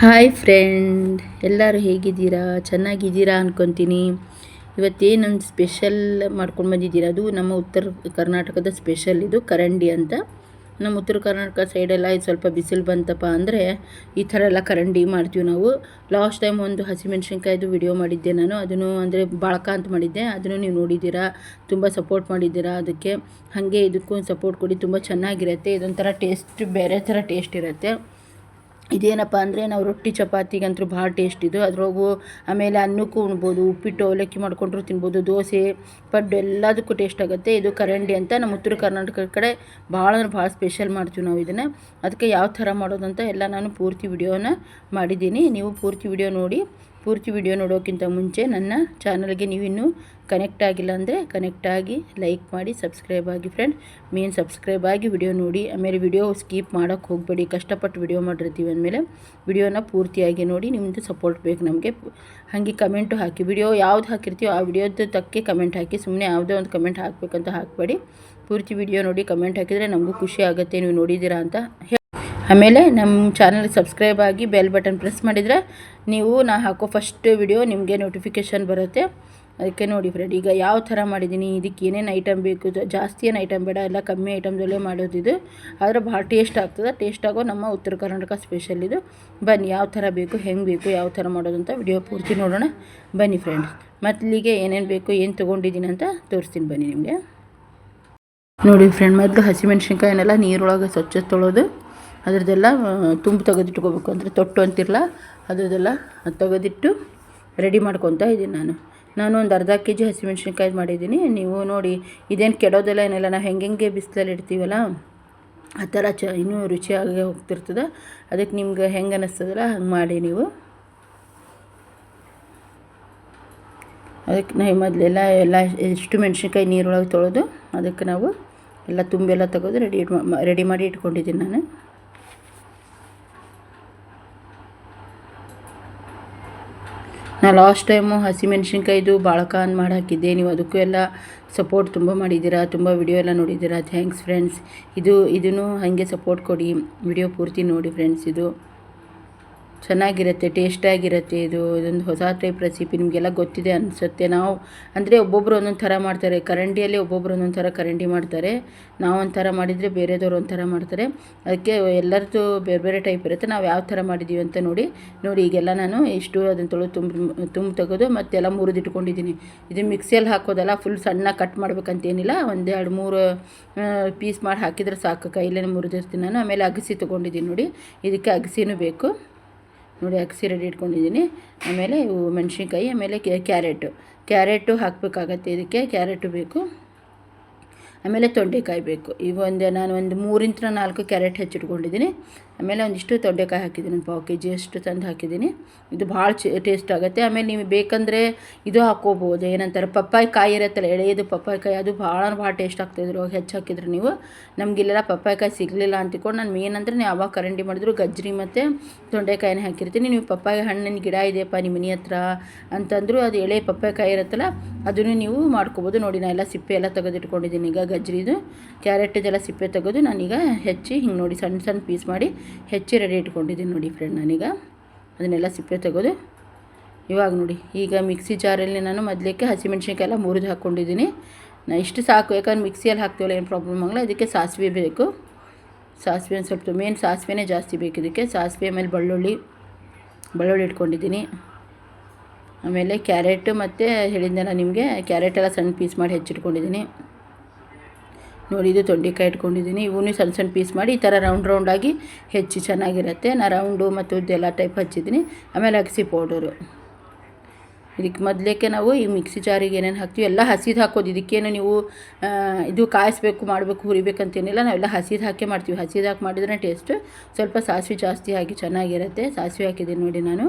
Hi friend ಎಲ್ಲರೂ ಹೇಗಿದ್ದೀರಾ? ಚೆನ್ನಾಗಿದ್ದೀರಾ ಅಂದ್ಕೊತೀನಿ ಇವತ್ತೇನೊಂದು ಸ್ಪೆಷಲ್ ಮಾಡ್ಕೊಂಡು ಬಂದಿದ್ದೀರಾ? ಅದು ನಮ್ಮ ಉತ್ತರ ಕರ್ನಾಟಕದ ಸ್ಪೆಷಲ್ ಇದು ಕರಂಡಿ ಅಂತ. ನಮ್ಮ ಉತ್ತರ ಕರ್ನಾಟಕ ಸೈಡೆಲ್ಲ ಇದು ಸ್ವಲ್ಪ ಬಿಸಿಲು ಬಂತಪ್ಪ ಅಂದರೆ ಈ ಥರ ಎಲ್ಲ ಕರಂಡಿ ಮಾಡ್ತೀವಿ ನಾವು. ಲಾಸ್ಟ್ ಟೈಮ್ ಒಂದು ಹಸಿಮೆಣ್ಸಿನ್ಕಾಯ್ದು ವಿಡಿಯೋ ಮಾಡಿದ್ದೆ ನಾನು. ಅದನ್ನು ಅಂದರೆ ಬಾಳಕ ಅಂತ ಮಾಡಿದ್ದೆ. ಅದನ್ನು ನೀವು ನೋಡಿದ್ದೀರಾ? ತುಂಬ ಸಪೋರ್ಟ್ ಮಾಡಿದ್ದೀರಾ ಅದಕ್ಕೆ. ಹಾಗೆ ಇದಕ್ಕೂ ಸಪೋರ್ಟ್ ಕೊಡಿ. ತುಂಬ ಚೆನ್ನಾಗಿರುತ್ತೆ. ಇದೊಂಥರ ಟೇಸ್ಟ್ ಬೇರೆ ಥರ ಟೇಸ್ಟ್ ಇರುತ್ತೆ. ಇದೇನಪ್ಪ ಅಂದರೆ ನಾವು ರೊಟ್ಟಿ ಚಪಾತಿಗಂತೂ ಭಾಳ ಟೇಸ್ಟ್ ಇದು. ಅದ್ರೊಳಗು ಆಮೇಲೆ ಅನ್ನಕ್ಕೂ ಉಣ್ಬೋದು, ಉಪ್ಪಿಟ್ಟು ಅವಲಕ್ಕಿ ಮಾಡ್ಕೊಂಡ್ರು ತಿನ್ಬೋದು, ದೋಸೆ, ಪಡ್ಡು ಎಲ್ಲದಕ್ಕೂ ಟೇಸ್ಟ್ ಆಗುತ್ತೆ. ಇದು ಕರಂಡಿ ಅಂತ ನಮ್ಮ ಉತ್ತರ ಕರ್ನಾಟಕದ ಕಡೆ ಭಾಳ ಅಂದ್ರೆ ಭಾಳ ಸ್ಪೆಷಲ್ ಮಾಡ್ತೀವಿ ನಾವು ಇದನ್ನು. ಅದಕ್ಕೆ ಯಾವ ಥರ ಮಾಡೋದಂತ ಎಲ್ಲ ನಾನು ಪೂರ್ತಿ ವಿಡಿಯೋನ ಮಾಡಿದ್ದೀನಿ. ನೀವು ಪೂರ್ತಿ ವಿಡಿಯೋ ನೋಡಿ. ಪೂರ್ತಿ ವಿಡಿಯೋ ನೋಡೋಕ್ಕಿಂತ ಮುಂಚೆ ನನ್ನ ಚಾನಲ್ಗೆ ನೀವಿನ್ನೂ ಕನೆಕ್ಟ್ ಆಗಿಲ್ಲ ಅಂದರೆ ಕನೆಕ್ಟ್ ಆಗಿ ಲೈಕ್ ಮಾಡಿ ಸಬ್ಸ್ಕ್ರೈಬ್ ಆಗಿ ಫ್ರೆಂಡ್ ಮೇನ್ ಸಬ್ಸ್ಕ್ರೈಬ್ ಆಗಿ ವಿಡಿಯೋ ನೋಡಿ, ಆಮೇಲೆ ವಿಡಿಯೋ ಸ್ಕಿಪ್ ಮಾಡೋಕ್ಕೆ ಹೋಗಬೇಡಿ. ಕಷ್ಟಪಟ್ಟು ವಿಡಿಯೋ ಮಾಡಿರ್ತೀವಿ ಅಂದಮೇಲೆ ವಿಡಿಯೋನ ಪೂರ್ತಿಯಾಗಿ ನೋಡಿ ನಿಮ್ಮದು ಸಪೋರ್ಟ್ ಬೇಕು ನಮಗೆ. ಹಾಗೆ ಕಮೆಂಟು ಹಾಕಿ ವಿಡಿಯೋ ಯಾವ್ದು ಹಾಕಿರ್ತೀವೋ ಆ ವಿಡಿಯೋದ ತಕ್ಕೆ ಕಮೆಂಟ್ ಹಾಕಿ ಸುಮ್ಮನೆ ಯಾವುದೋ ಒಂದು ಕಮೆಂಟ್ ಹಾಕಬೇಕಂತ ಹಾಕಬೇಡಿ. ಪೂರ್ತಿ ವಿಡಿಯೋ ನೋಡಿ ಕಮೆಂಟ್ ಹಾಕಿದರೆ ನಮಗೂ ಖುಷಿ ಆಗುತ್ತೆ. ನೀವು ನೋಡಿದ್ದೀರಾ ಅಂತ ಆಮೇಲೆ ನಮ್ಮ ಚಾನಲ್ ಸಬ್ಸ್ಕ್ರೈಬ್ ಆಗಿ ಬೆಲ್ ಬಟನ್ ಪ್ರೆಸ್ ಮಾಡಿದರೆ ನೀವು ನಾ ಹಾಕೋ ಫಸ್ಟ್ ವಿಡಿಯೋ ನಿಮಗೆ ನೋಟಿಫಿಕೇಷನ್ ಬರುತ್ತೆ. ಅದಕ್ಕೆ ನೋಡಿ ಫ್ರೆಂಡ್ ಈಗ ಯಾವ ಥರ ಮಾಡಿದ್ದೀನಿ, ಇದಕ್ಕೆ ಏನೇನು ಐಟಮ್ ಬೇಕು ಜಾಸ್ತಿ ಏನು ಐಟಮ್ ಬೇಡ, ಎಲ್ಲ ಕಮ್ಮಿ ಐಟಮ್ದಲ್ಲೇ ಮಾಡೋದಿದು ಆದರೆ ಭಾಳ ಟೇಸ್ಟ್ ಆಗ್ತದೆ ಟೇಸ್ಟ್ ಆಗೋ ನಮ್ಮ ಉತ್ತರ ಕರ್ನಾಟಕ ಸ್ಪೆಷಲ್ ಇದು. ಬನ್ನಿ, ಯಾವ ಥರ ಬೇಕು, ಹೆಂಗೆ ಬೇಕು, ಯಾವ ಥರ ಮಾಡೋದು ಅಂತ ವಿಡಿಯೋ ಪೂರ್ತಿ ನೋಡೋಣ. ಬನ್ನಿ ಫ್ರೆಂಡ್ಸ್ ಮೊದಲಿಗೆ ಏನೇನು ಬೇಕು, ಏನು ತೊಗೊಂಡಿದ್ದೀನಿ ಅಂತ ತೋರಿಸ್ತೀನಿ ಬನ್ನಿ ನಿಮಗೆ. ನೋಡಿ ಫ್ರೆಂಡ್ ಮೊದಲು ಹಸಿಮೆಣ್ಸಿನ್ಕಾಯಿನೆಲ್ಲ ನೀರೊಳಗೆ ಸ್ವಚ್ಛ ತೊಳೋದು ಅದ್ರದ್ದೆಲ್ಲ ತುಂಬು ತೆಗೆದಿಟ್ಕೋಬೇಕು ಅಂದರೆ ತೊಟ್ಟು ಅಂತಿರಲ್ಲ ಅದರದ್ದೆಲ್ಲ ತೆಗೆದಿಟ್ಟು ರೆಡಿ ಮಾಡ್ಕೊತಾ ಇದ್ದೀನಿ ನಾನು. ನಾನು ಒಂದು ಅರ್ಧ ಕೆ ಜಿ ಹಸಿಮೆಣ್ಸಿನ್ಕಾಯಿ ಮಾಡಿದ್ದೀನಿ. ನೀವು ನೋಡಿ, ಇದೇನು ಕೆಡೋದೆಲ್ಲ ಏನಿಲ್ಲ. ನಾವು ಹೆಂಗೆ ಹೆಂಗೆ ಬಿಸಿಲಲ್ಲಿ ಇಡ್ತೀವಲ್ಲ, ಆ ಥರ ಚ, ಇನ್ನೂ ರುಚಿಯಾಗಿ ಹೋಗ್ತಿರ್ತದೆ. ಅದಕ್ಕೆ ನಿಮ್ಗೆ ಹೆಂಗೆ ಅನ್ನಿಸ್ತದಲ್ಲ ಹಂಗೆ ಮಾಡಿ ನೀವು. ಅದಕ್ಕೆ ನಾವು ಮೊದಲೆಲ್ಲ ಎಲ್ಲ ಎಷ್ಟು ಮೆಣ್ಸಿನ್ಕಾಯಿ ನೀರೊಳಗೆ ತೊಳೆದು, ಅದಕ್ಕೆ ನಾವು ಎಲ್ಲ ತುಂಬೆಲ್ಲ ತೆಗೆದು ರೆಡಿ ರೆಡಿ ಮಾಡಿ ಇಟ್ಕೊಂಡಿದ್ದೀನಿ ನಾನು. ನಾ ಲಾಸ್ಟ್ ಟೈಮು ಹಸಿಮೆಣ್ಸಿನ್ಕಾಯ್ದು ಬಾಳಕಾನ್ ಮಾಡಿ ಹಾಕಿದ್ದೆ. ನೀವು ಅದಕ್ಕೂ ಎಲ್ಲ ಸಪೋರ್ಟ್ ತುಂಬ ಮಾಡಿದ್ದೀರಾ? ತುಂಬ ವಿಡಿಯೋ ಎಲ್ಲ ನೋಡಿದ್ದೀರಾ? ಥ್ಯಾಂಕ್ಸ್ ಫ್ರೆಂಡ್ಸ್ ಇದು, ಇದನ್ನು ಹಾಗೆ ಸಪೋರ್ಟ್ ಕೊಡಿ. ವಿಡಿಯೋ ಪೂರ್ತಿ ನೋಡಿ ಫ್ರೆಂಡ್ಸ್ ಇದು. ಚೆನ್ನಾಗಿರುತ್ತೆ, ಟೇಸ್ಟಾಗಿರುತ್ತೆ, ಇದು ಇದೊಂದು ಹೊಸ ಟೈಪ್ ರೆಸಿಪಿ ನಿಮಗೆಲ್ಲ ಗೊತ್ತಿದೆ ಅನಿಸುತ್ತೆ. ನಾವು ಅಂದರೆ ಒಬ್ಬೊಬ್ಬರು ಒಂದೊಂದು ಥರ ಮಾಡ್ತಾರೆ. ಕರಂಡಿಯಲ್ಲಿ ಒಬ್ಬೊಬ್ಬರು ಒಂದೊಂದು ಥರ ಕರಂಡಿ ಮಾಡ್ತಾರೆ. ನಾವು ಒಂಥರ ಮಾಡಿದರೆ ಬೇರೆದವ್ರು ಒಂಥರ ಮಾಡ್ತಾರೆ. ಅದಕ್ಕೆ ಎಲ್ಲರದ್ದು ಬೇರೆ ಬೇರೆ ಟೈಪ್ ಇರುತ್ತೆ. ನಾವು ಯಾವ ಥರ ಮಾಡಿದ್ದೀವಿ ಅಂತ ನೋಡಿ ನೋಡಿ ಈಗೆಲ್ಲ ನಾನು ಇಷ್ಟು ಅದನ್ನು ತೊಳೆದು ತುಂಬ ತುಂಬ ತೆಗೆದು ಮತ್ತೆಲ್ಲ ಮುರಿದಿಟ್ಕೊಂಡಿದ್ದೀನಿ ಇದು ಮಿಕ್ಸಿಯಲ್ಲಿ ಹಾಕೋದಲ್ಲ ಫುಲ್ ಸಣ್ಣ ಕಟ್ ಮಾಡ್ಬೇಕಂತೇನಿಲ್ಲ ಒಂದು ಎರಡು ಮೂರು ಪೀಸ್ ಮಾಡಿ ಹಾಕಿದರೆ ಸಾಕು. ಕೈಲೇ ಮುರಿದಿರ್ತೀನಿ ನಾನು. ಆಮೇಲೆ ಅಗಸಿ ತೊಗೊಂಡಿದ್ದೀನಿ ನೋಡಿ. ಇದಕ್ಕೆ ಅಗಸಿನೂ ಬೇಕು. ನೋಡಿ ಅಕ್ಕಿ ರೆಡಿ ಇಟ್ಕೊಂಡಿದ್ದೀನಿ. ಆಮೇಲೆ ಇವು ಮೆಣಸಿನ್ಕಾಯಿ, ಆಮೇಲೆ ಕ್ಯಾರೆಟು. ಕ್ಯಾರೆಟು ಹಾಕಬೇಕಾಗತ್ತೆ ಇದಕ್ಕೆ. ಕ್ಯಾರೆಟು ಬೇಕು. ಆಮೇಲೆ ತೊಂಡೆಕಾಯಿ ಬೇಕು. ಈಗ ಒಂದು, ನಾನು ಒಂದು ಮೂರಿಂದ ನಾಲ್ಕು ಕ್ಯಾರೆಟ್ ಹೆಚ್ಚಿಟ್ಕೊಂಡಿದ್ದೀನಿ. ಆಮೇಲೆ ಒಂದಿಷ್ಟು ತೊಂಡೆಕಾಯಿ ಹಾಕಿದ್ದೀನಿ, ಒಂದು ಪಾವು ಕೆ ಜಿ ಅಷ್ಟು ತಂದು ಹಾಕಿದ್ದೀನಿ. ಇದು ಭಾಳ ಚ ಟೇಸ್ಟ್ ಆಗುತ್ತೆ. ಆಮೇಲೆ ನೀವು ಬೇಕಂದರೆ ಇದು ಹಾಕ್ಕೋಬೋದು. ಏನಂತಾರೆ ಪಪ್ಪಾಯಿ ಕಾಯಿ ಇರುತ್ತಲ್ಲ, ಎಳೆಯದು ಪಪ್ಪಾಯಿ ಕಾಯಿ ಅದು ಭಾಳ ಭಾಳ ಟೇಸ್ಟ್ ಆಗ್ತಾಯಿದ್ರು ಹೆಚ್ಚು ಹಾಕಿದ್ರು ನೀವು. ನಮಗಿಲ್ಲೆಲ್ಲ ಪಪ್ಪಾಯಿ ಕಾಯಿ ಸಿಗಲಿಲ್ಲ ಅಂತಿಕೊಂಡು ನಾನು ಮೇನ್ ನೀವು ಯಾವಾಗ ಕರಂಡಿ ಮಾಡಿದ್ರು ಗಜ್ಜರಿ ಮತ್ತು ತೊಂಡೆಕಾಯಿನೇ ಹಾಕಿರ್ತೀನಿ. ನೀವು ಪಪ್ಪಾಯಿ ಹಣ್ಣಿನ ಗಿಡ ಇದೆಯಪ್ಪ ನಿಮ್ಮ ಮನೆ ಹತ್ರ ಅಂತಂದರೂ ಅದು ಎಳೆ ಪಪ್ಪಾಯಿ ಕಾಯಿ ಇರುತ್ತಲ್ಲ, ಅದನ್ನು ನೀವು ಮಾಡ್ಕೋಬೋದು. ನೋಡಿ ನಾನು ಎಲ್ಲ ಸಿಪ್ಪೆ ಎಲ್ಲ ತೆಗೆದಿಟ್ಕೊಂಡಿದ್ದೀನಿ. ಈಗ ಗಜ್ಜರಿದು ಕ್ಯಾರೆಟ್ ಇದೆಲ್ಲ ಸಿಪ್ಪೆ ತೆಗೆದು ನಾನೀಗ ಹೆಚ್ಚಿ ಹಿಂಗೆ ನೋಡಿ ಸಣ್ಣ ಸಣ್ಣ ಪೀಸ್ ಮಾಡಿ ಹೆಚ್ಚಿ ರೆಡಿ ಇಟ್ಕೊಂಡಿದ್ದೀನಿ ನೋಡಿ ಫ್ರೆಂಡ್ ನಾನೀಗ. ಅದನ್ನೆಲ್ಲ ಸಿಪ್ಪೆ ತೆಗೆದು. ಇವಾಗ ನೋಡಿ, ಈಗ ಮಿಕ್ಸಿ ಜಾರಲ್ಲಿ ನಾನು ಮೊದಲಕ್ಕೆ ಹಸಿಮೆಣ್ಸಿನ್ಕಾಯಿ ಎಲ್ಲ ಮುರಿದು ಹಾಕ್ಕೊಂಡಿದ್ದೀನಿ. ನಾ ಇಷ್ಟು ಸಾಕು, ಯಾಕಂದ್ರೆ ಮಿಕ್ಸಿಯಲ್ಲಿ ಹಾಕ್ತೀವಲ್ಲ, ಏನು ಪ್ರಾಬ್ಲಮ್ ಆಗಲ್ಲ. ಇದಕ್ಕೆ ಸಾಸಿವೆ ಬೇಕು. ಸಾಸಿವೆ ಸ್ವಲ್ಪ ಮೇನ್ ಸಾಸಿವೆನೇ ಜಾಸ್ತಿ ಬೇಕು ಇದಕ್ಕೆ. ಸಾಸಿವೆ ಆಮೇಲೆ ಬೆಳ್ಳುಳ್ಳಿ ಬೆಳ್ಳುಳ್ಳಿ ಇಟ್ಕೊಂಡಿದ್ದೀನಿ. ಆಮೇಲೆ ಕ್ಯಾರೆಟ್ ಮತ್ತು ಹೇಳಿದ್ನಲ್ಲ ನಿಮಗೆ, ಕ್ಯಾರೆಟ್ ಎಲ್ಲ ಸಣ್ಣ ಪೀಸ್ ಮಾಡಿ ಹೆಚ್ಚಿಟ್ಕೊಂಡಿದ್ದೀನಿ. ನೋಡಿ, ಇದು ತೊಂಡಿಕಾಯಿ ಇಟ್ಕೊಂಡಿದ್ದೀನಿ. ಇವನು ಸಣ್ಣ ಸಣ್ಣ ಪೀಸ್ ಮಾಡಿ ಈ ಥರ ರೌಂಡ್ ರೌಂಡಾಗಿ ಹೆಚ್ಚಿ ಚೆನ್ನಾಗಿರುತ್ತೆ. ನಾನು ರೌಂಡು ಮತ್ತು ಉದ್ದೆಲ್ಲ ಟೈಪ್ ಹಚ್ಚಿದ್ದೀನಿ. ಆಮೇಲೆ ಅಗಸಿ ಪೌಡರು ಇದಕ್ಕೆ ಮೊದಲೇಕೆ ನಾವು ಈ ಮಿಕ್ಸಿ ಜಾರಿಗೆ ಏನೇನು ಹಾಕ್ತೀವಿ, ಎಲ್ಲ ಹಸಿದು ಹಾಕೋದು. ಇದಕ್ಕೇನು ನೀವು ಇದು ಕಾಯಿಸ್ಬೇಕು, ಮಾಡಬೇಕು, ಹುರಿಬೇಕಂತೇನಿಲ್ಲ. ನಾವೆಲ್ಲ ಹಸಿದು ಹಾಕಿ ಮಾಡ್ತೀವಿ. ಹಸಿದು ಹಾಕಿ ಮಾಡಿದ್ರೆ ಟೇಸ್ಟ್ ಸ್ವಲ್ಪ ಸಾಸಿವೆ ಜಾಸ್ತಿ ಹಾಕಿ ಚೆನ್ನಾಗಿರುತ್ತೆ. ಸಾಸಿವೆ ಹಾಕಿದ್ದೀನಿ ನೋಡಿ ನಾನು.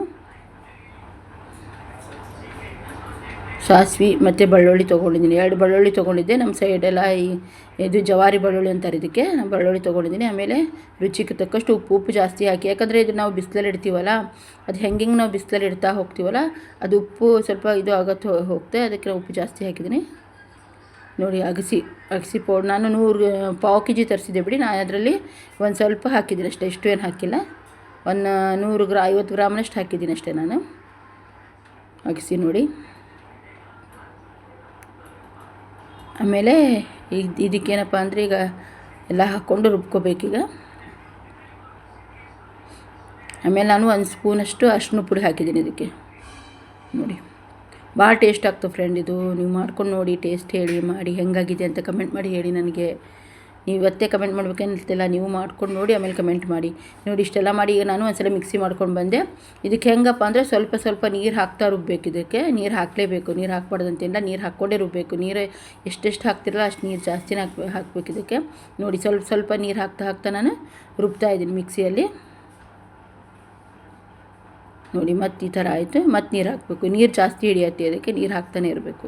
ಸಾಸಿವೆ ಮತ್ತು ಬೆಳ್ಳುಳ್ಳಿ ತೊಗೊಂಡಿದ್ದೀನಿ. ಎರಡು ಬೆಳ್ಳುಳ್ಳಿ ತೊಗೊಂಡಿದ್ದೆ. ನಮ್ಮ ಸೈಡೆಲ್ಲ ಈ, ಇದು ಜವಾರಿ ಬೆಳ್ಳುಳ್ಳಿ ಅಂತಾರೆ ಇದಕ್ಕೆ. ನಾನು ಬೆಳ್ಳುಳ್ಳಿ ತೊಗೊಂಡಿದ್ದೀನಿ. ಆಮೇಲೆ ರುಚಿಗೆ ತಕ್ಕಷ್ಟು ಉಪ್ಪು ಉಪ್ಪು ಜಾಸ್ತಿ ಹಾಕಿ, ಯಾಕಂದರೆ ಇದು ನಾವು ಬಿಸಿಲಲ್ಲಿ ಇಡ್ತೀವಲ್ಲ, ಅದು ಹೆಂಗೆ ನಾವು ಬಿಸಿಲಲ್ಲಿ ಇಡ್ತಾ ಹೋಗ್ತೀವಲ್ಲ, ಅದು ಉಪ್ಪು ಸ್ವಲ್ಪ ಇದು ಆಗತ್ತೆ ಹೋಗುತ್ತೆ ಅದಕ್ಕೆ ಉಪ್ಪು ಜಾಸ್ತಿ ಹಾಕಿದ್ದೀನಿ. ನೋಡಿ, ಅಗಸಿ ಅಗಸಿ ಪೌಡ್. ನಾನು ನೂರು, ಪಾವು ಕೆ ಜಿ ತರಿಸಿದ್ದೆ ಬಿಡಿ. ನಾನು ಅದರಲ್ಲಿ ಒಂದು ಸ್ವಲ್ಪ ಹಾಕಿದ್ದೀನಿ ಅಷ್ಟೇ. ಇಷ್ಟು ಏನು ಹಾಕಿಲ್ಲ. ಒಂದು ನೂರು ಗ್ರಾ, ಐವತ್ತು ಗ್ರಾಮ್ನಷ್ಟು ಹಾಕಿದ್ದೀನಿ ಅಷ್ಟೇ ನಾನು. ಅಗಸಿ ನೋಡಿ. ಆಮೇಲೆ ಇದು ಇದಕ್ಕೇನಪ್ಪ ಅಂದರೆ ಈಗ ಎಲ್ಲ ಹಾಕ್ಕೊಂಡು ರುಬ್ಕೋಬೇಕೀಗ ಆಮೇಲೆ ನಾನು ಒಂದು ಸ್ಪೂನಷ್ಟು ಅರ್ಶಿನ ಪುಡಿ ಹಾಕಿದ್ದೀನಿ ಇದಕ್ಕೆ. ನೋಡಿ, ಭಾಳ ಟೇಸ್ಟ್ ಆಗ್ತದೆ ಫ್ರೆಂಡ್ ಇದು. ನೀವು ಮಾಡ್ಕೊಂಡು ನೋಡಿ ಟೇಸ್ಟ್ ಹೇಳಿ, ಮಾಡಿ, ಹೆಂಗಾಗಿದೆ ಅಂತ ಕಮೆಂಟ್ ಮಾಡಿ ಹೇಳಿ ನನಗೆ. ನೀವು ಇವತ್ತೇ ಕಮೆಂಟ್ ಮಾಡ್ಬೇಕಂತಿಲ್ಲ ನೀವು ಮಾಡ್ಕೊಂಡು ನೋಡಿ, ಆಮೇಲೆ ಕಮೆಂಟ್ ಮಾಡಿ. ನೋಡಿ, ಇಷ್ಟೆಲ್ಲ ಮಾಡಿ, ಈಗ ನಾನು ಒಂದ್ಸಲ ಮಿಕ್ಸಿ ಮಾಡ್ಕೊಂಡು ಬಂದೆ. ಇದಕ್ಕೆ ಹೆಂಗಪ್ಪ ಅಂದರೆ ಸ್ವಲ್ಪ ಸ್ವಲ್ಪ ನೀರು ಹಾಕ್ತಾ ರುಬ್ಬೇಕು ಇದಕ್ಕೆ. ನೀರು ಹಾಕಲೇಬೇಕು. ನೀರು ಹಾಕ್ಬಾರ್ದಂತಿಲ್ಲ ನೀರು ಹಾಕ್ಕೊಂಡೇ ರುಬ್ಬೇಕು. ನೀರು ಎಷ್ಟೆಷ್ಟು ಹಾಕ್ತಿರಲ್ಲ, ಅಷ್ಟು ನೀರು ಹಾಕಬೇಕು ಹಾಕ್ಬೇಕು ಇದಕ್ಕೆ. ನೋಡಿ, ಸ್ವಲ್ಪ ಸ್ವಲ್ಪ ನೀರು ಹಾಕ್ತಾ ಹಾಕ್ತಾ ನಾನು ರುಬ್ತಾ ಇದ್ದೀನಿ ಮಿಕ್ಸಿಯಲ್ಲಿ ನೋಡಿ, ಮತ್ತು ಈ ಥರ ಆಯಿತು. ಮತ್ತು ನೀರು ಹಾಕಬೇಕು. ನೀರು ಜಾಸ್ತಿ ಹಿಡಿಯತ್ತೆ, ಅದಕ್ಕೆ ನೀರು ಹಾಕ್ತಾನೆ ಇರಬೇಕು.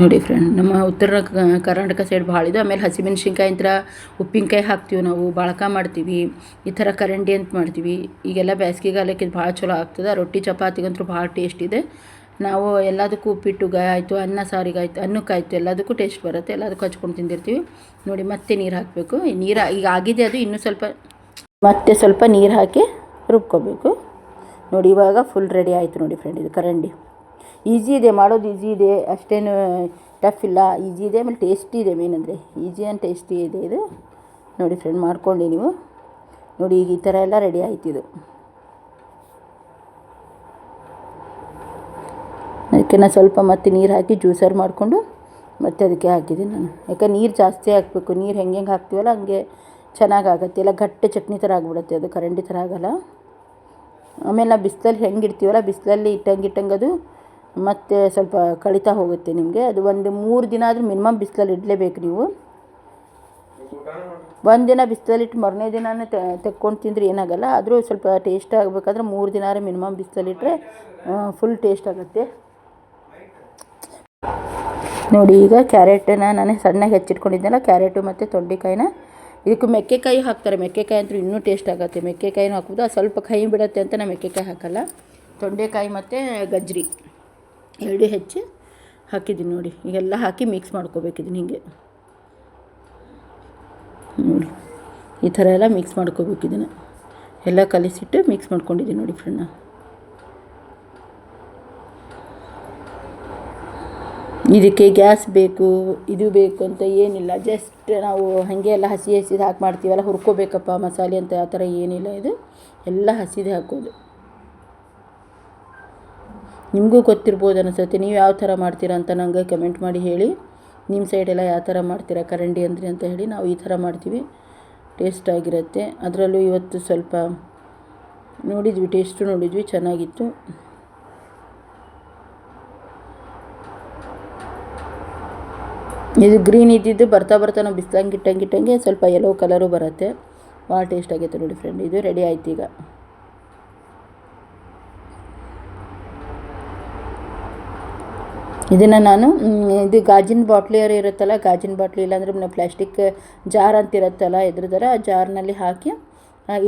ನೋಡಿ ಫ್ರೆಂಡ್ ನಮ್ಮ ಉತ್ತರ ಕರ್ನಾಟಕ ಸೈಡ್ ಭಾಳ ಇದೆ. ಆಮೇಲೆ ಹಸಿಮೆಣ್ಸಿನ್ಕಾಯಿ ಅಂತ ಉಪ್ಪಿನಕಾಯಿ ಹಾಕ್ತೀವಿ ನಾವು, ಬಾಳಕ ಮಾಡ್ತೀವಿ. ಈ ಥರ ಕರಂಡಿ ಅಂತ ಮಾಡ್ತೀವಿ. ಈಗೆಲ್ಲ ಬೇಸಿಗೆಗಾಲಕ್ಕೆ ಭಾಳ ಚಲೋ ಆಗ್ತದೆ. ರೊಟ್ಟಿ ಚಪಾತಿಗಂತೂ ಭಾಳ ಟೇಸ್ಟ್ ಇದೆ. ನಾವು ಎಲ್ಲದಕ್ಕೂ ಉಪ್ಪಿಟ್ಟುಗಾಯಿ ಆಯಿತು, ಅನ್ನ ಸಾರಿಗೆ ಆಯಿತು ಅನ್ನಕ್ಕಾಯಿತು, ಎಲ್ಲದಕ್ಕೂ ಟೇಸ್ಟ್ ಬರುತ್ತೆ. ಎಲ್ಲದಕ್ಕೂ ಹಚ್ಕೊಂಡು ತಿಂದಿರ್ತೀವಿ. ನೋಡಿ, ಮತ್ತೆ ನೀರು ಹಾಕಬೇಕು. ನೀರು ಈಗ ಆಗಿದೆ ಅದು, ಇನ್ನೂ ಸ್ವಲ್ಪ, ಮತ್ತೆ ಸ್ವಲ್ಪ ನೀರು ಹಾಕಿ ರುಬ್ಕೋಬೇಕು. ನೋಡಿ, ಇವಾಗ ಫುಲ್ ರೆಡಿ ಆಯಿತು ನೋಡಿ ಫ್ರೆಂಡ್ ಇದು ಕರಂಡಿ. ಈಸಿ ಇದೆ, ಮಾಡೋದು ಈಸಿ ಇದೆ, ಅಷ್ಟೇನು ಟಫ್ ಇಲ್ಲ. ಈಸಿ ಇದೆ, ಆಮೇಲೆ ಟೇಸ್ಟಿ ಇದೆ ಮೇನ್ ಅಂದರೆ. ಈಸಿ ಆ್ಯಂಡ್ ಟೇಸ್ಟಿ ಇದೆ ಇದು. ನೋಡಿ ಫ್ರೆಂಡ್ ಮಾಡ್ಕೊಂಡು ನೀವು. ನೋಡಿ ಈಗ ಈ ಥರ ಎಲ್ಲ ರೆಡಿ ಆಯ್ತು ಇದು. ಅದಕ್ಕೆ ನಾನು ಸ್ವಲ್ಪ ಮತ್ತೆ ನೀರು ಹಾಕಿ ಜ್ಯೂಸರ್ ಮಾಡಿಕೊಂಡು ಮತ್ತೆ ಅದಕ್ಕೆ ಹಾಕಿದ್ದೀನಿ ನಾನು. ಯಾಕೆ ನೀರು ಜಾಸ್ತಿ ಹಾಕಬೇಕು. ನೀರು ಹೆಂಗೆ ಹೆಂಗೆ ಹಾಕ್ತೀವಲ್ಲ, ಹಂಗೆ ಚೆನ್ನಾಗಾಗತ್ತೆ ಎಲ್ಲ ಗಟ್ಟಿ ಚಟ್ನಿ ಥರ ಆಗಿಬಿಡುತ್ತೆ ಅದು ಕರಂಡಿ ಥರ ಆಗಲ್ಲ. ಆಮೇಲೆ ನಾವು ಬಿಸಿಲಲ್ಲಿ ಹೆಂಗೆ ಇಡ್ತೀವಲ್ಲ, ಬಿಸಿಲಲ್ಲಿ ಇಟ್ಟಂಗೆ ಇಟ್ಟಂಗೆ ಅದು ಮತ್ತೆ ಸ್ವಲ್ಪ ಕಳಿತಾ ಹೋಗುತ್ತೆ ನಿಮಗೆ. ಅದು ಒಂದು ಮೂರು ದಿನ ಆದರೂ ಮಿನಿಮಮ್ ಬಿಸಿಲಲ್ಲಿ ಇಡಲೇಬೇಕು ನೀವು. ಒಂದು ದಿನ ಬಿಸಿಲಲ್ಲಿಟ್ಟು ಮರನೇ ದಿನನೇ ತೆಕ್ಕೊಂಡು ತಿಂದರೆ ಏನಾಗಲ್ಲ. ಆದರೂ ಸ್ವಲ್ಪ ಟೇಸ್ಟ್ ಆಗಬೇಕಾದ್ರೆ ಮೂರು ದಿನ ಆದ್ರೆ ಮಿನಿಮಮ್ ಬಿಸಿಲಲ್ಲಿಟ್ಟರೆ ಫುಲ್ ಟೇಸ್ಟ್ ಆಗುತ್ತೆ. ನೋಡಿ ಈಗ ಕ್ಯಾರೆಟನ್ನ ನಾನು ಸಣ್ಣಗೆ ಹೆಚ್ಚಿಟ್ಕೊಂಡಿದ್ದೆಲ್ಲ ಕ್ಯಾರೆಟು ಮತ್ತು ತೊಂಡೆಕಾಯಿನ. ಇದಕ್ಕೆ ಮೆಕ್ಕೆಕಾಯಿ ಹಾಕ್ತಾರೆ. ಮೆಕ್ಕೆಕಾಯಿ ಅಂತೂ ಇನ್ನೂ ಟೇಸ್ಟ್ ಆಗುತ್ತೆ. ಮೆಕ್ಕೆಕಾಯಿನೂ ಹಾಕ್ಬೋದು. ಅದು ಸ್ವಲ್ಪ ಕೈ ಬಿಡುತ್ತೆ ಅಂತ ನಾನು ಮೆಕ್ಕೆಕಾಯಿ ಹಾಕಲ್ಲ. ತೊಂಡೆಕಾಯಿ ಮತ್ತು ಗಜ್ರಿ. ಎರಡು ಹೆಚ್ಚಿ ಹಾಕಿದ್ದೀನಿ ನೋಡಿ. ಈಗೆಲ್ಲ ಹಾಕಿ ಮಿಕ್ಸ್ ಮಾಡ್ಕೋಬೇಕಿದ್ದೀನಿ ಹೀಗೆ. ನೋಡಿ. ಈ ಥರ ಎಲ್ಲ ಮಿಕ್ಸ್ ಮಾಡ್ಕೋಬೇಕಿದ್ದೀನಿ. ಎಲ್ಲ ಕಲಿಸಿಟ್ಟು ಮಿಕ್ಸ್ ಮಾಡ್ಕೊಂಡಿದ್ದೀನಿ ನೋಡಿ ಫ್ರೆಂಡ್ ಇದಕ್ಕೆ ಗ್ಯಾಸ್ ಬೇಕು, ಇದು ಬೇಕು ಅಂತ ಏನಿಲ್ಲ. ಜಸ್ಟ್ ನಾವು ಹಾಗೆ ಎಲ್ಲ ಹಸಿ ಹಸಿದು ಹಾಕಿ ಮಾಡ್ತೀವಲ್ಲ, ಹುರ್ಕೋಬೇಕಪ್ಪ ಮಸಾಲೆ ಅಂತ ಆ ಥರ ಏನಿಲ್ಲ ಇದು. ಎಲ್ಲ ಹಸಿದು ಹಾಕೋದು. ನಿಮಗೂ ಗೊತ್ತಿರ್ಬೋದು ಅನಿಸುತ್ತೆ. ನೀವು ಯಾವ ಥರ ಮಾಡ್ತೀರಾ ಅಂತ ನನಗೆ ಕಮೆಂಟ್ ಮಾಡಿ ಹೇಳಿ. ನಿಮ್ಮ ಸೈಡೆಲ್ಲ ಯಾವ ಥರ ಮಾಡ್ತೀರಾ ಕರಂಡಿ ಅಂದರೆ ಅಂತ ಹೇಳಿ ನಾವು ಈ ಥರ ಮಾಡ್ತೀವಿ. ಟೇಸ್ಟ್ ಆಗಿರುತ್ತೆ. ಅದರಲ್ಲೂ ಇವತ್ತು ಸ್ವಲ್ಪ ನೋಡಿದ್ವಿ ಟೇಸ್ಟು ನೋಡಿದ್ವಿ, ಚೆನ್ನಾಗಿತ್ತು. ಇದು ಗ್ರೀನ್ ಇದ್ದಿದ್ದು ಬರ್ತಾ ಬರ್ತಾ ನಾವು ಬಿಸ್ಲಂಗೆ ಇಟ್ಟಂಗೆ ಇಟ್ಟಂಗೆ ಸ್ವಲ್ಪ ಯೆಲ್ಲೋ ಕಲರು ಬರುತ್ತೆ. ಭಾಳ ಟೇಸ್ಟ್ ಆಗೈತೆ ನೋಡಿ ಫ್ರೆಂಡ್ ಇದು ರೆಡಿ ಆಯ್ತು ಈಗ. ಇದನ್ನು ನಾನು ಇದು ಗಾಜಿನ ಬಾಟ್ಲಿಯರು ಇರುತ್ತಲ್ಲ, ಗಾಜಿನ ಬಾಟ್ಲಿ ಇಲ್ಲಾಂದ್ರೆ ನಾವು ಪ್ಲಾಸ್ಟಿಕ್ ಜಾರ್ ಅಂತ ಇರುತ್ತಲ್ಲ, ಇದ್ರದರ ಆ ಜಾರ್ನಲ್ಲಿ ಹಾಕಿ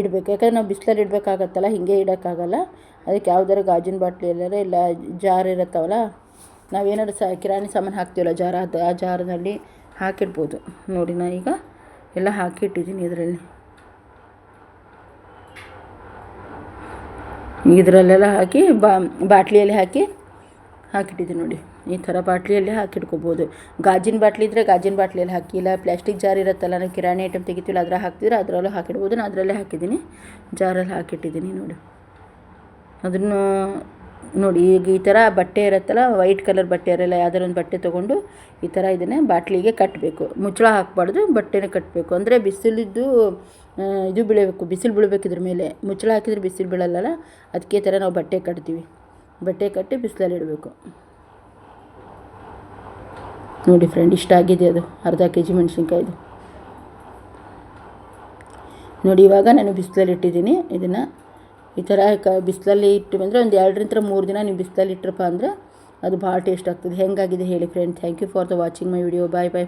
ಇಡಬೇಕು. ಯಾಕಂದ್ರೆ ನಾವು ಬಿಸಿಲಲ್ಲಿ ಇಡಬೇಕಾಗತ್ತಲ್ಲ, ಹಿಂಗೆ ಇಡೋಕ್ಕಾಗಲ್ಲ. ಅದಕ್ಕೆ ಯಾವ್ದಾರು ಗಾಜಿನ ಬಾಟ್ಲಿ ಎಲ್ಲಾರ ಇಲ್ಲ, ಜಾರ್ ಇರುತ್ತವಲ್ಲ, ನಾವೇನಾದ್ರು ಸ, ಕಿರಾಣಿ ಸಾಮಾನು ಹಾಕ್ತೀವಲ್ಲ ಜಾರ, ಅದು ಆ ಜಾರ್ನಲ್ಲಿ ಹಾಕಿಡ್ಬೋದು. ನೋಡಿ ನಾನು ಈಗ ಎಲ್ಲ ಹಾಕಿಟ್ಟಿದ್ದೀನಿ ಇದರಲ್ಲಿ. ಇದರಲ್ಲೆಲ್ಲ ಹಾಕಿ ಬಾ, ಬಾಟ್ಲಿಯಲ್ಲಿ ಹಾಕಿ ಹಾಕಿಟ್ಟಿದ್ದೀನಿ ನೋಡಿ. ಈ ಥರ ಬಾಟ್ಲಿಯಲ್ಲಿ ಹಾಕಿಟ್ಕೋಬೋದು ಗಾಜಿನ ಬಾಟ್ಲಿ ಇದ್ದರೆ ಗಾಜಿನ ಬಾಟ್ಲಿಯಲ್ಲಿ ಹಾಕಿ ಇಲ್ಲ ಪ್ಲಾಸ್ಟಿಕ್ ಜಾರ್ ಇರುತ್ತಲ್ಲ, ನಾವು ಕಿರಾಣಿ ಐಟಮ್ ತೆಗಿತೀವಲ್ಲ ಅದ್ರ ಹಾಕ್ತಿದ್ರೆ ಅದರಲ್ಲೂ ಹಾಕಿಡ್ಬೋದು. ನಾನು ಅದರಲ್ಲೇ ಹಾಕಿದ್ದೀನಿ. ಜಾರಲ್ಲಿ ಹಾಕಿಟ್ಟಿದ್ದೀನಿ ನೋಡಿ. ಅದನ್ನು ನೋಡಿ, ಈಗ ಈ ಥರ ಬಟ್ಟೆ ಇರುತ್ತಲ್ಲ, ವೈಟ್ ಕಲರ್ ಬಟ್ಟೆ ಇರಲ್ಲ ಯಾವ್ದಾರ ಒಂದು ಬಟ್ಟೆ ತೊಗೊಂಡು ಈ ಥರ ಇದನ್ನೇ ಬಾಟ್ಲಿಗೆ ಕಟ್ಟಬೇಕು. ಮುಚ್ಚಳ ಹಾಕ್ಬಾರ್ದು, ಬಟ್ಟೆನೇ ಕಟ್ಟಬೇಕು. ಅಂದರೆ ಬಿಸಿಲಿದ್ದು ಇದು ಬೀಳಬೇಕು, ಬಿಸಿಲು ಬೀಳಬೇಕು ಇದ್ರ ಮೇಲೆ. ಮುಚ್ಚಳ ಹಾಕಿದ್ರೆ ಬಿಸಿಲು ಬೀಳಲ್ಲಲ್ಲ, ಅದಕ್ಕೆ ಥರ ನಾವು ಬಟ್ಟೆ ಕಟ್ತೀವಿ. ಬಟ್ಟೆ ಕಟ್ಟಿ ಬಿಸಿಲಲ್ಲಿ ಇಡಬೇಕು. ನೋಡಿ ಫ್ರೆಂಡ್ ಇಷ್ಟ ಆಗಿದೆ ಅದು. ಅರ್ಧ ಕೆ ಜಿ ಮೆಣಸಿನ್ಕಾಯ್ದು. ನೋಡಿ, ಇವಾಗ ನಾನು ಬಿಸಿಲಲ್ಲಿ ಇಟ್ಟಿದ್ದೀನಿ. ಇದನ್ನು ಈ ಥರ ಕ, ಬಿಸಿಲಲ್ಲಿ ಇಟ್ಟು ಬಂದರೆ ಒಂದು ಎರಡರಿಂದ ಮೂರು ದಿನ ನೀವು ಬಿಸಿಲಲ್ಲಿ ಇಟ್ಟರಪ್ಪ ಅಂದರೆ ಅದು ಭಾಳ ಟೇಸ್ಟ್ ಆಗ್ತದೆ. ಹೆಂಗಾಗಿದೆ ಹೇಳಿ friend thank you for the watching my video bye bye